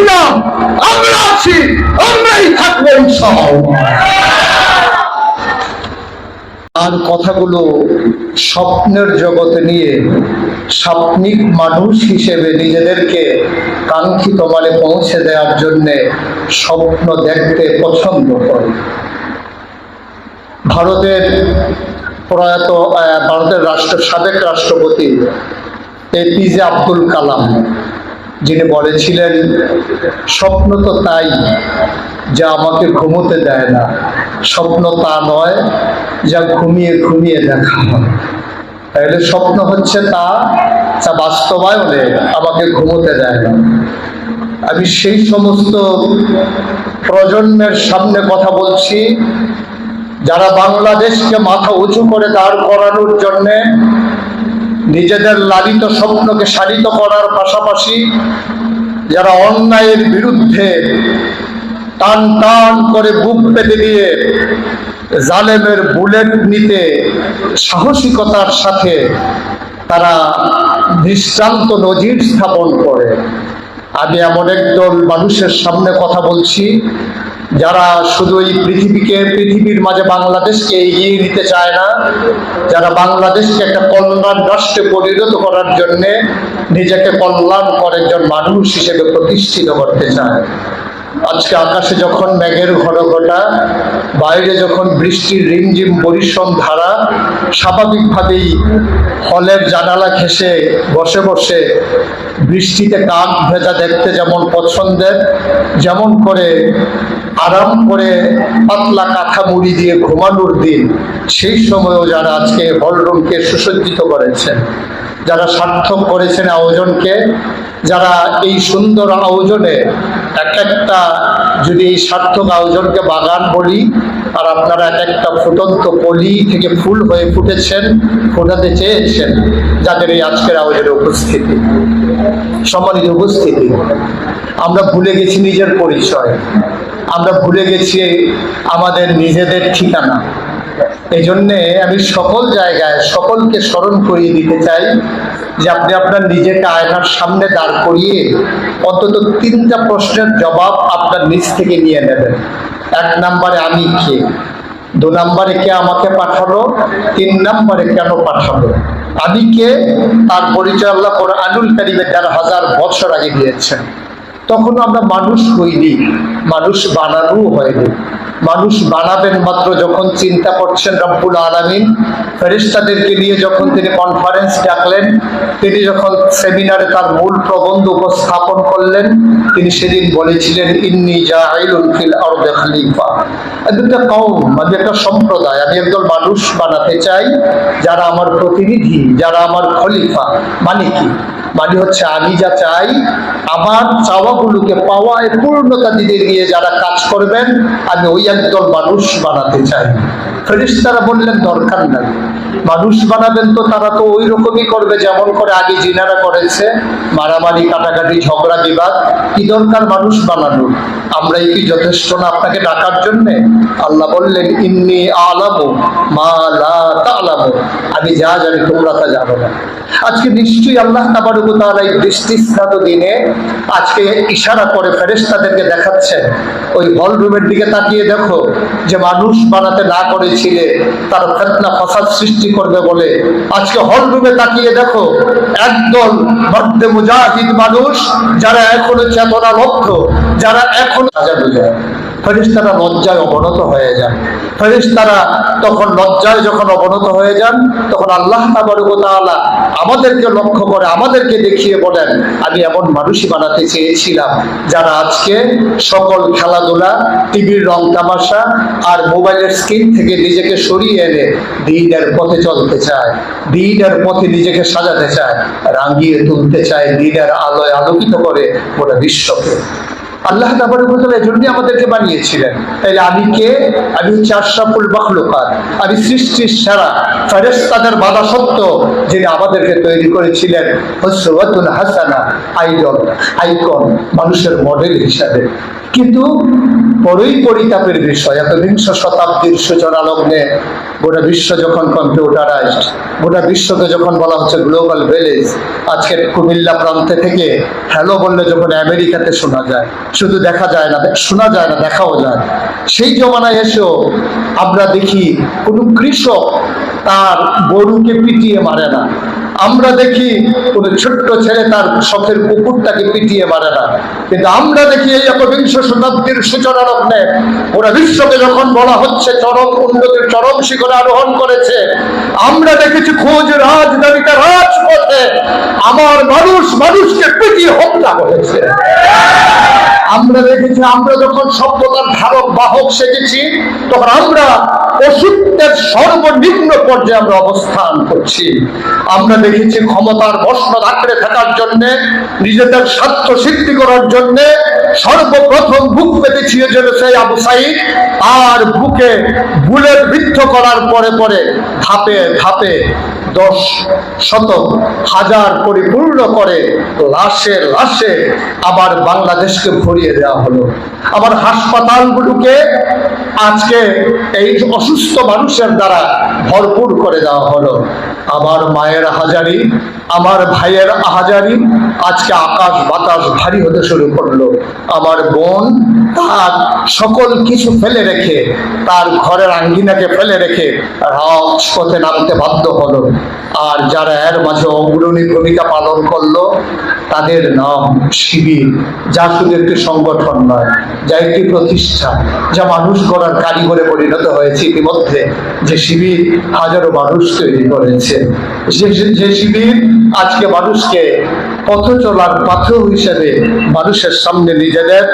ছিলাম আমরা আছি, আমরাই থাকব আর কথাগুলো স্বপ্নের জগতে নিয়ে স্বপ্নিক মানুষ হিসেবে নিজেদেরকে কাঙ্ক্ষিত মানে পৌঁছে দেওয়ার জন্যে স্বপ্ন দেখতে পছন্দ করে। ভারতের প্রয়াত ভারতের রাষ্ট্র, সাবেক রাষ্ট্রপতি এপিজে আব্দুল কালাম যিনি বলেছিলেন, স্বপ্ন তো তাই যা আমাকে ঘুমোতে দেয় না। স্বপ্ন তা নয় যা ঘুমিয়ে ঘুমিয়ে দেখা হয়। তাহলে স্বপ্ন হচ্ছে তা যা বাস্তবায়নে আমাকে ঘুমোতে দেয় না। আমি সেই সমস্ত প্রজন্মের সামনে কথা বলছি, যারা বাংলাদেশকে মাথা উঁচু করে দাঁড় করানোর জন্যে নিজেদের লালিত স্বপ্নকে সারিত করার পাশাপাশি যারা অন্যায়ের বিরুদ্ধে টান টান করে বুক পেতে দিয়ে জালেমের বুলেট নিতে সাহসিকতার সাথে তারা দৃষ্টান্ত নজির স্থাপন করে। আমি এমন একদল মানুষের সামনে কথা বলছি যারা শুধু এই পৃথিবীকে, পৃথিবীর মাঝে বাংলাদেশকে এগিয়ে নিতে চায় না, যারা বাংলাদেশকে একটা কল্যাণ রাষ্ট্রে পরিণত করার জন্যে নিজেকে কল্যাণ করে একজন মানুষ হিসেবে প্রতিষ্ঠিত করতে চায়। আজকে আকাশে যখন মেঘের ঘন ঘটা বাইরে যখন বৃষ্টির রিমঝিম পরিশ্রম ধারা, স্বাভাবিকভাবেই হলের জানালা ঘেসে বসে বসে বৃষ্টিতে কাক ভেজা দেখতে যেমন পছন্দের, যেমন করে আরাম করে পাতলা কাঁথা মুড়ি দিয়ে ঘুমানোর দিন, সেই সময়ও যারা আজকে হলরুমকে সুসজ্জিত করেছেন। যারা সার্থক করেছেন আয়োজনকে, যারা এই সুন্দর আয়োজনে এক একটা যদি এই সার্থক আয়োজনকে বাগান বলি, আর আপনারা এক একটা ফুটন্ত কলি থেকে ফুল হয়ে ফুটেছেন, ফোটাতে চেয়েছেন, যাদের এই আজকের আয়োজনে উপস্থিতি। সম্মানিত উপস্থিতি, আমরা ভুলে গেছি নিজের পরিচয়, আমরা ভুলে গেছি আমাদের নিজেদের ঠিকানা। এই জন্যে আমি সকল জায়গায় সকলকে স্মরণ করিয়ে দিতে চাই যে আপনি আপনার নিজেকে আয়নার সামনে দাঁড় করিয়ে অন্তত তিনটা প্রশ্নের জবাব আপনার নিজ থেকে নিয়ে নেবেন। এক নম্বরে আমি কে? দু নম্বরে কে আমাকে পাঠালো? তিন নম্বরে কেন পাঠালো? আমি কে? তার পরিচয় আল্লাহ কোরআনুল কারিমে চার হাজার বছর আগে দিয়েছেন। তখন আমরা মানুষ হইনি, মানুষ বানানো হয়নি। মানুষ বানাবেন মাত্র যখন চিন্তা করছেন রব্বুল আলমিন। ফেরিস্তাদেরকে নিয়ে যখন তিনি কনফারেন্স ডাকলেন, তিনি যখন সেমিনারে তার মূল প্রবন্ধ উপস্থাপন করলেন, তিনি সেদিন বলেছিলেন, ইন্নি কওম আমি একটা সম্প্রদায়। আমি একদল মানুষ বানাতে চাই, যারা আমার প্রতিনিধি, যারা আমার খলিফা। মানে কি? মানে হচ্ছে আমি যা চাই, আমার চাওয়াগুলোকে পাওয়ায় পূর্ণতা দিতে গিয়ে যারা কাজ করবেন, আমি ওই একদল মানুষ বানাতে চাই। ফেরিস্তারা বললেন, দরকার নাই। মানুষ বানাবেন তো, তারা তো ওই রকমই করবে যেমন করে আগে জিনারা করেছে। মারামারি, কাটাকাটি, ঝগড়া, বিবাদ, কি দরকার মানুষ বানানো আমরাই কি যথেষ্ট না আপনাকে ডাকার জন্য? আল্লাহ বললেন, ইন্নি আলামু মা লা তালামু। আমি যা জানি তোমরা তা জানো না। আজকে নিশ্চয়ই আল্লাহ তাবারুকু তাআলা এই বৃষ্টিস্নাত দিনে আজকে ইশারা করে ফেরেশতাদেরকে দেখাচ্ছেন। ওই হল রুমের দিকে তাকিয়ে দেখো যে মানুষ বানাতে না করেছিলে তার ফেতনা ফসাদ সৃষ্টি করবে বলে আজকে হল রুমে তাকিয়ে দেখো একদল মধ্যে মুজাহিদ মানুষ যারা এখনও চেতনা লক্ষ্য যারা এখনও ফেরিস্তারা লজ্জায় অবনত হয়ে যান। ফেরিস্তারা তখন লজ্জায় যখন অবনত হয়ে যান, তখন আল্লাহ আমাদেরকে লক্ষ্য করে আমাদেরকে দেখিয়ে বলেন, আমি এমন মানুষই বানাতে চেয়েছিলাম, যারা আজকে সকল খেলাধুলা, টিভির রং তামাশা আর মোবাইলের স্ক্রিন থেকে নিজেকে সরিয়ে এনে দিনের পথে চলতে চায়, দিনের পথে নিজেকে সাজাতে চায়, রাঙিয়ে তুলতে চায়, দিনের আলোয় আলোকিত করে গোটা বিশ্বকে। আল্লাহ তাবারকাল এজন্যই আমাদেরকে বানিয়েছিলেন। তাইলে আমি কে? আমি হচ্ছে আশরাফুল মখলুকাত। আমি সৃষ্টির সেরা, ফেরেশতাদের বাধা সত্য যিনি আমাদেরকে তৈরি করেছিলেন হসরতুল হাসানা, আইডল, আইকন, মানুষের মডেল হিসাবে। কিন্তু বড়ই পরিতাপের বিষয় এত বিংশ শতাব্দীর সূচনা লগ্নে গোটা বিশ্ব যখন কম্পিউটারাইজড গোটা বিশ্বকে যখন বলা হচ্ছে গ্লোবাল ভিলেজ আজকে কুমিল্লা প্রান্তে থেকে হ্যালো বললে যখন আমেরিকাতে শোনা যায়, শুধু দেখা যায় না, শোনা যায় না, দেখাও যায় সেই জমানায় এসেও আমরা দেখি কোনো কৃষক তার গরুকে পিটিয়ে মারে না। আমরা দেখি কোন ছোট্ট ছেলে তার শখের কুকুরটাকে পিটিয়ে মারে না। কিন্তু আমরা দেখি এই একবিংশ শতাব্দীর সূচনা লগ্নে ওরা বিশ্বকে যখন বলা হচ্ছে চরম উন্নতির চরম শিখরে আরোহণ করেছে, আমরা দেখেছি খোঁজ রাজধানীতে, রাজপথে আমার মানুষ মানুষকে পিটিয়ে হত্যা করেছে। আমরা দেখেছি, আমরা যখন সভ্যতার ধারক, বাহক শিখেছি তখন আমরা অসুস্থের সর্বনিম্ন পর্যায়ে আমরা অবস্থান করছি। আমরা দেখেছি ক্ষমতার বস্ত্র আঁকড়ে থাকার জন্য, নিজেদের স্বার্থ সিদ্ধি করার জন্য সর্বপ্রথম বুক পেতেছিল যেন সেই আবু সাইদ। আর বুকে বুলেট বৃদ্ধ করার পরে পরে ধাপে ধাপে দশ শত হাজার পরিপূর্ণ করে লাশে লাশে আবার বাংলাদেশকে ভরিয়ে দেওয়া হলো। আবার হাসপাতালগুলোকে আজকে এই অসুস্থ মানুষের দ্বারা ভরপুর করে দেওয়া হলো। আমার মায়ের হাজারি, আমার ভাইয়ের আহাজারি আজকে আকাশ বাতাস ভারী হতে শুরু করল। আমার বোন তার সকল কিছু ফেলে রেখে, তার ঘরের আঙ্গিনাকে ফেলে রেখে রাজপথে নামতে বাধ্য হলো। আর যারা এর মাঝে অগ্রণী ভূমিকা পালন করল, তাদের নাম শিবির যা শুধু একটি সংগঠন নয়, যা একটি প্রতিষ্ঠা, যা মানুষ গড়ার কারিগরে পরিণত হয়েছে ইতিমধ্যে। যে শিবির হাজারো মানুষ তৈরি করেছে। আজকে মানুষকে পথ চলার পাথর হিসেবে মানুষের সামনে নিজেদের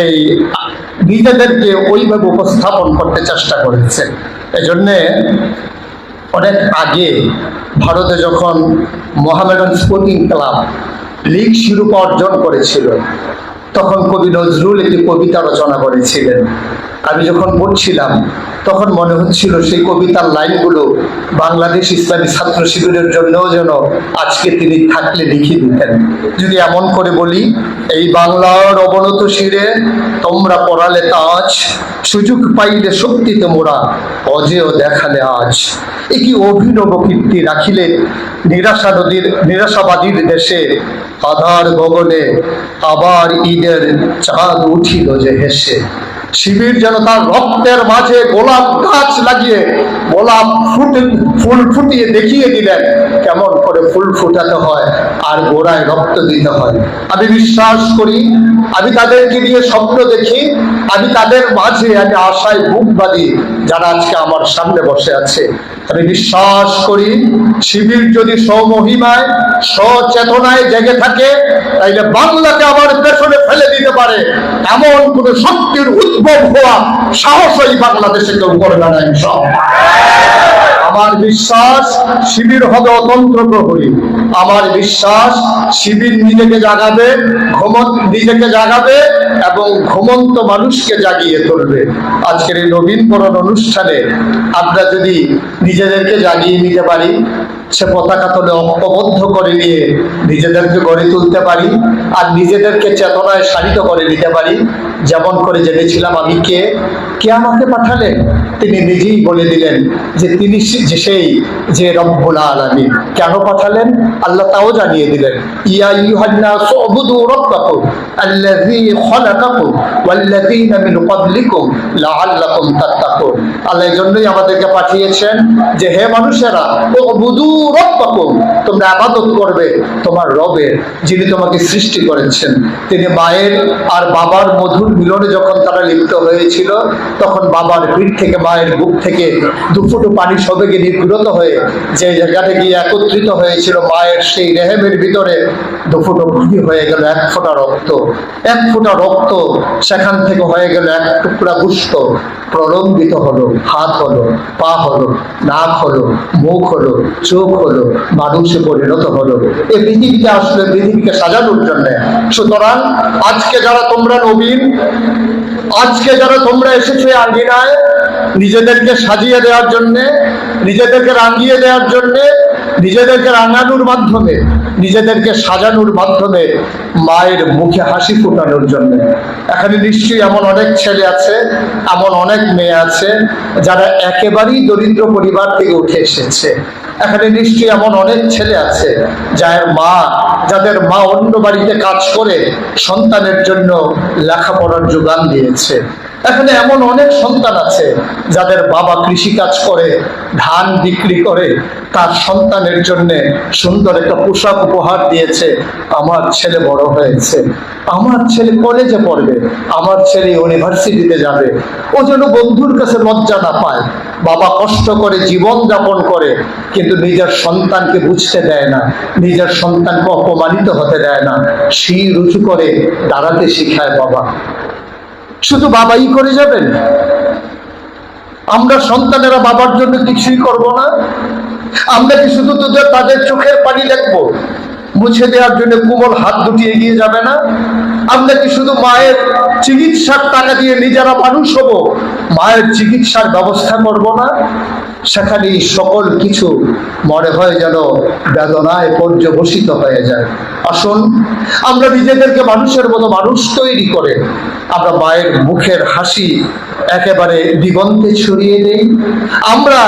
এই নিজেদেরকে ওইভাবে উপস্থাপন করতে চেষ্টা করেছে। এজন্যে অনেক আগে ভারতে যখন মোহামেডান স্পোর্টিং ক্লাব লিগ শিরোপা অর্জন করেছিল, তখন কবি নজরুল একটি কবিতা রচনা করেছিলেন। আমি যখন পড়ছিলাম, তখন মনে হচ্ছিল সেই কবিতার লাইনগুলো বাংলাদেশ ইসলামী ছাত্র শিবিরের জন্যও যেন আজকে তিনি থাকলে লিখে দিতেন। যদি এমন করে বলি, এই বাংলার অবনত শিরে তোমরা পড়ালে তাজ সুযোগ পাইলে শক্তিতে মোরা অজেয় দেখালে আজ। এ কি অভিনব কীর্তি রাখিলে নিরাশা নদীর, নিরাশাবাদীর দেশে আধার গগনে আবার ঈদের চাঁদ উঠিল যে হেসে। শিবির যেন তার রক্তের মাঝে গোলাপ গাছ লাগিয়ে, গোলাপ ফুটে, ফুল ফুটিয়ে দেখিয়ে দিলেন, কেমন করে ফুল ফুটাতে হয় আর গোড়ায় রক্ত দিতে হয়। আমি বিশ্বাস করি, আমি তাদেরকে নিয়ে স্বপ্ন দেখি, আমি তাদের মাঝে আমি আশায় বুক বাঁধি, যারা আজকে আমার সামনে বসে আছে। আমি বিশ্বাস করি, শিবির যদি স্বমহিমায়, সচেতনায় জেগে থাকে, তাইলে বাংলাকে আমার পেছনে ফেলে দিতে পারে, এমন কোন শক্তির উদ্ভব হওয়া সাহসই বাংলাদেশে কেউ করবে না ইনশাআল্লাহ। আমার বিশ্বাস, শিবির হবে অতন্ত্র প্রহরী আমার বিশ্বাস, শিবির নিজেকে জাগাবে ঘুমন্ত নিজেকে জাগাবে এবং ঘুমন্ত মানুষকে জাগিয়ে তুলবে আজকের এই নবীনবরণ অনুষ্ঠানে আমরা যদি নিজেদেরকে জাগিয়ে নিতে পারি সে পতাকা তলে ঐক্যবদ্ধ করে নিয়ে নিজেদেরকে গড়ে তুলতে পারি আর নিজেদেরকে চেতনায় সারিত করে নিতে পারি। যেমন করে জেনেছিলাম আমি কে। কে আমাকে পাঠালেন? তিনি নিজেই বলে দিলেন যে তিনি যে সেই, যে রব্বুল আলামিন। কেন পাঠালেন? আল্লাহ তাও জানিয়ে দিলেন, ইয়া ইউহান্নাস উবুদু রাব্বাকুম আল্লাযী খলাকাকুম ওয়াল্লাযীনা মিন ক্বাবলিকুম লাআল্লাকুম তাত্তাকুন। আল্লাহ এই জন্যই আমাদেরকে পাঠিয়েছেন যে, হে মানুষেরা রাব্বাকুম তোমরা ইবাদত করবে তোমার রবের যিনি তোমাকে সৃষ্টি করেছেন। তিনি মায়ের আর বাবার মধুর মিলনে যখন তারা লিপ্ত হয়েছিল, তখন বাবার পিঠ থেকে, মায়ের বুক থেকে দুফুটো পানি সবেগে নির্গত হয়ে যে জায়গাটা গিয়ে একত্রিত হয়েছিল, মায়ের সেই রেহেমের ভিতরে দুফুটো পানি হয়ে গেল, এক ফোঁটা রক্ত। এক ফোঁটা রক্ত সেখান থেকে হয়ে গেল, এক টুকরা গুস্ত প্রলম্বিত হলো, হাত হলো, পা হলো, নাক হলো, মুখ হলো, চোখ হলো মানুষে পরিণত হলো। পৃথিবীতে আসলে পৃথিবীকে সাজানোর জন্য। সুতরাং আজকে যারা তোমরা নবীন, আজকে যারা তোমরা আঙ্গিনায়, নিজেদেরকে সাজিয়ে দেওয়ার জন্য, নিজেদেরকে রাঙিয়ে দেওয়ার জন্য, নিজেদেরকে রাঙানোর মাধ্যমে, নিজেদেরকে সাজানোর মাধ্যমে মায়ের মুখে হাসি ফোটানোর জন্য। এখানে নিশ্চয়ই এমন অনেক ছেলে আছে, এমন অনেক মেয়ে আছে, যারা একেবারেই দরিদ্র পরিবার থেকে উঠে এসেছে। এখানে নিশ্চয়ই এমন অনেক ছেলে আছে, যার মা, যাদের মা অন্য বাড়িতে কাজ করে, সন্তানের জন্য লেখাপড়ার যোগান দিয়েছে। এখানে এমন অনেক সন্তান আছে যাদের বাবা কৃষি কাজ করে, ধান বিক্রি করে, তার সন্তানের জন্য সুন্দর একটা পোশাক উপহার দিয়েছে, আমার ছেলে বড় হয়েছে, আমার ছেলে কলেজে পড়বে, আমার ছেলে ইউনিভার্সিটিতে যাবে। ও যেন বন্ধুর কাছে লজ্জা না পায়। বাবা কষ্ট করে জীবন যাপন করে, কিন্তু নিজের সন্তানকে বুঝতে দেয় না, নিজের সন্তানকে অপমানিত হতে দেয় না। শির উঁচু করে দাঁড়াতে শিখায় বাবা। শুধু বাবাই করে যাবেন? আমরা সন্তানেরা বাবার জন্য কিছুই করব না। আমরা কি শুধু তোদের তাদের চোখের পানি দেখব, মুছে দেওয়ার জন্য কোমল হাত দুটি এগিয়ে যাবে না? আমরা কি শুধু মায়ের চিকিৎসার টাকা দিয়ে নিজেরা মানুষ হব, মায়ের চিকিৎসার ব্যবস্থা করব না? সেখানে এই সকল কিছু মনে হয় যেন বেদনায় পর্যবসিত হয়ে যায়। আসুন, আমরা নিজেদেরকে মানুষের মতো মানুষ তৈরি করে আমরা মায়ের মুখের হাসি একেবারে দিগন্তে ছড়িয়ে দেই। আমরা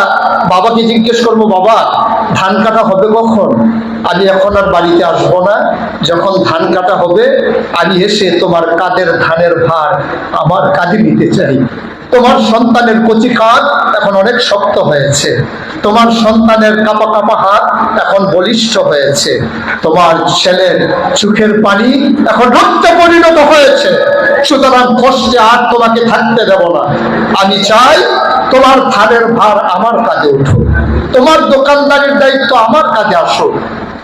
বাবাকে জিজ্ঞেস করব, বাবা, ধান কাটা হবে কখন? আমি এখন আর বাড়িতে আসব না। যখন ধান কাটা হবে আমি এসে তোমার কাদের ধানের ভার আমার কাঁধে নিতে চাই। তোমার সন্তানের কচি কাঁধ এখন অনেক শক্ত হয়েছে। তোমার সন্তানের কাপা কাপা হাত এখন বলিষ্ঠ হয়েছে। তোমার ছেলের চোখের পানি এখন রক্তে পরিণত হয়েছে। সুতরাং কষ্টে আর তোমাকে থাকতে দেব না। আমি চাই তোমার ধানের ভার আমার কাঁধে উঠুক। তোমার দোকানদারির দায়িত্ব আমার কাঁধে আসো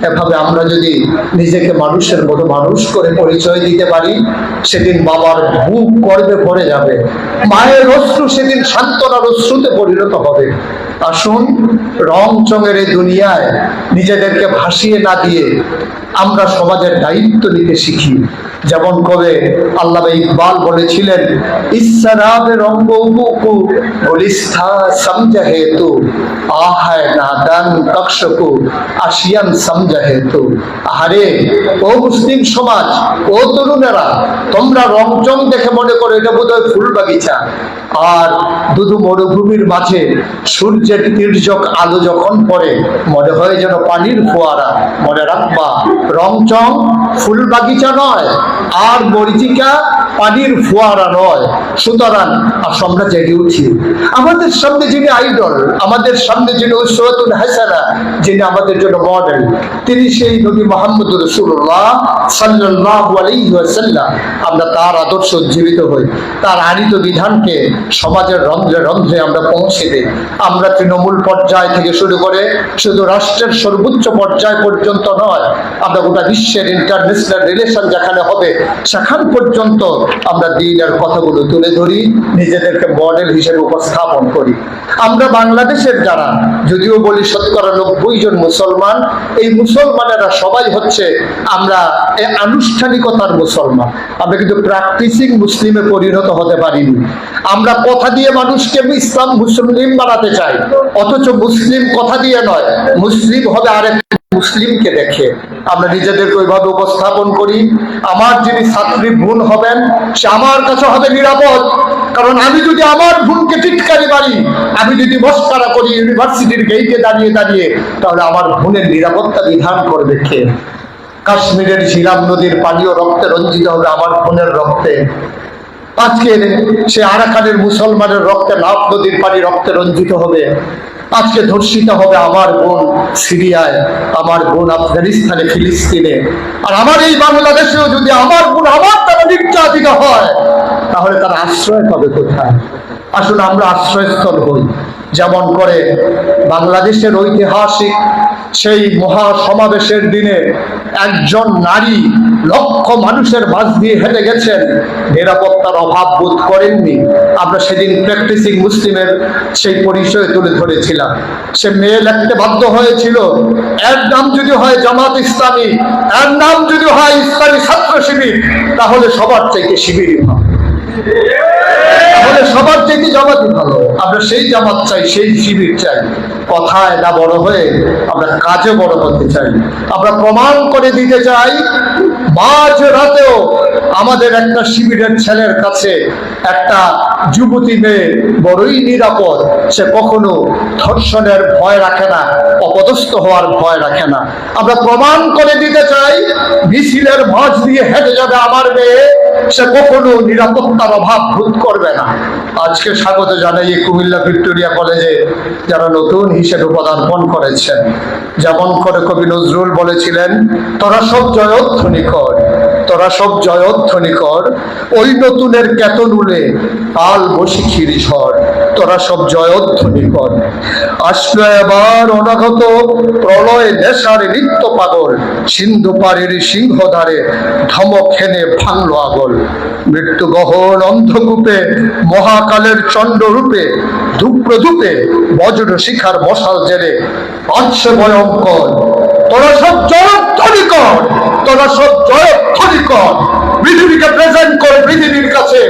এভাবে আমরা যদি নিজেকে মানুষের মতো মানুষ করে পরিচয় দিতে পারি, সেদিন বাবার বুক গর্বে পড়ে যাবে। মায়ের অশ্রু সেদিন সান্ত্বনার অশ্রুতে পরিণত হবে। আসুন, রং চঙের এই দুনিয়ায় নিজেদেরকে ভাসিয়ে না দিয়ে আমরা সমাজের দায়িত্ব নিতে শিখি। যেমন কবে আল্লাহ ইকবাল বলেছিলেন হেতু আহায় কক্ষকু, আসিয়ান হেতু আহারে, ও মুসলিম সমাজ, ও তরুণেরা, তোমরা রংচং দেখে মনে করো, এটা বোধহয় ফুল বাগিচা আর দুধু মরুভূমির মাঝে সূর্যের তীর্যক আলো যখন পড়ে, মনে হয় যেন পানির ফোয়ারা। মনে রাখবা, রংচং ফুল বাগিচা নয়, আর মরিচিকা পানির ফোয়ারা নয়। সুতরাং আমরা জেগে উঠি। আমাদের সামনে যিনি আইডল, আমাদের সামনে যিনি উসওয়াতুল হাসানা, যিনি আমাদের জন্য মডেল তিনি সেই নবী মোহাম্মদ রসুল্লাহ সাল্লাল্লাহু আলাইহি আমরা তার আদর্শ জীবিত হই। তার আনিত বিধানকে সমাজের রন্ধ্রে রন্ধ্রে আমরা পৌঁছে দিই। আমরা তৃণমূল পর্যায় থেকে শুরু করে শুধু রাষ্ট্রের সর্বোচ্চ পর্যায় পর্যন্ত নয়, আমরা গোটা বিশ্বের ইন্টারন্যাশনাল রিলেশন যেখানে হবে, সেখান পর্যন্ত আমরা দিনের কথাগুলো তুলে ধরি, নিজেদেরকে মডেল হিসেবে উপস্থাপন করি। আমরা বাংলাদেশের যারা, যদিও বলি শতকরা নব্বই জন মুসলমান, এই মুসলমানেরা সবাই হচ্ছে আমরা এই আনুষ্ঠানিকতার মুসলমান। আমরা কিন্তু প্র্যাকটিসিং মুসলিমে পরিণত হতে পারিনি। আমরা কথা দিয়ে মানুষকে ইসলাম মুসলিম বানাতে চাই, অথচ মুসলিম কথা দিয়ে নয়, মুসলিম হবে আরেক মুসলিমকে দেখে আমরা নিজেদেরকে ওইভাবে উপস্থাপন করি। আমার যিনি ছাত্রী বোন হবেন, সে আমার কাছে হবে নিরাপদ। কারণ আমি যদি আমার বোনকে টিটকারি মারি আমি যদি মস্কারা করি, ইউনিভার্সিটির গেইটে দাঁড়িয়ে দাঁড়িয়ে, তাহলে আমার বোনের নিরাপত্তা বিধান করবে কে? কাশ্মীরের ঝিলাম নদীর পানীয় রক্তে রঞ্জিত হবে আমার বোনের রক্তে। আজকে সে আরাকানের মুসলমানের রক্তে নাফ নদীর পানি রক্তে রঞ্জিত হবে। আজকে ধর্ষিত হবে আমার বোন সিরিয়ায়, আমার বোন আফগানিস্তানে, ফিলিস্তিনে। আর আমার এই বাংলাদেশেও যদি আমার বোন আমার দ্বারা নির্যাতিত হয়, তাহলে তার আশ্রয় পাবে কোথায়? আসলে আমরা আশ্রয়স্থল হই। যেমন করে বাংলাদেশের ঐতিহাসিক সেই মহা সমাবেশের দিনে একজন নারী লক্ষ মানুষের মাঝ দিয়ে হেঁটে গেছেন। নিরাপত্তার অভাব বোধ করেননি। আমরা সেদিন প্র্যাকটিসিং মুসলিমের সেই পরিচয় তুলে ধরেছিলাম। সে মেয়ে লিখতে বাধ্য হয়েছিল, এর নাম যদি হয় জামাত ইসলামী, এর নাম যদি হয় ইসলামী ছাত্র শিবির, তাহলে সবার থেকে শিবিরই হয় সবার চাইতে জামাতই ভালো আমরা সেই জামাত চাই, সেই শিবির চাই। কথায় না বড় হয়ে আমরা কাজে বড় করতে চাই। আমরা প্রমাণ করে দিতে চাই, মাঝ রাতেও আমাদের একটা শিবিরের ছেলের কাছে একটা যুবতী মেয়ে বড়ই নিরাপদ, সে কখনো ধর্ষণের ভয় রাখে না, অপদস্থ হওয়ার ভয় রাখে না। আমরা প্রমাণ করে দিতে চাই, মিছিলের মাঝ দিয়ে হেঁটে যাবে আমার মেয়ে। সে কখনো নিরাপত্তার অভাব ভূত করবে না। আজকে স্বাগত জানাই কুমিল্লা ভিক্টোরিয়া কলেজে যারা নতুন হিসেবে পদার্পণ করেছেন। যেমন করে কবি নজরুল বলেছিলেন, তারা সব জয়ধ্বনি কর তোরা সব জয়ধ্বনি কর ওই নতুনের কেতনুলে কাল বসি খিরি ঝড় তোরা সব জয়ধ্বনি কর আসলো এবার অনাগত প্রলয় নেশার নিত্য পাগল, সিন্ধু পাড়ের সিংহধারে ধমক খেনে ভাঙলো আগল। মৃত্যু গহন অন্ধকূপে, মহাকালের চণ্ডরূপে, ধূপ্রধূপে, বজ্র শিখার মশাল জেলে পাঁচশো ভয়ঙ্কর, তোরা সব জয়ধ্বনি কর তোরা সব জয়ধ্বনি কর। পৃথিবীকে প্রেজেন্ট করো, পৃথিবীর কাছে।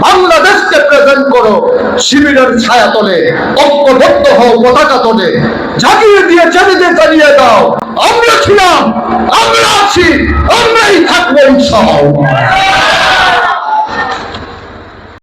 বাংলাদেশকে প্রেজেন্ট করো। শিবিরের ছায়া তলে, ঐক্যবদ্ধ হও পতাকা তলে। জাগিয়ে দিয়ে জানিয়ে জানিয়ে দাও। আমরা ছিলাম, আমরা আছি, আমরাই থাকব ইনশাআল্লাহ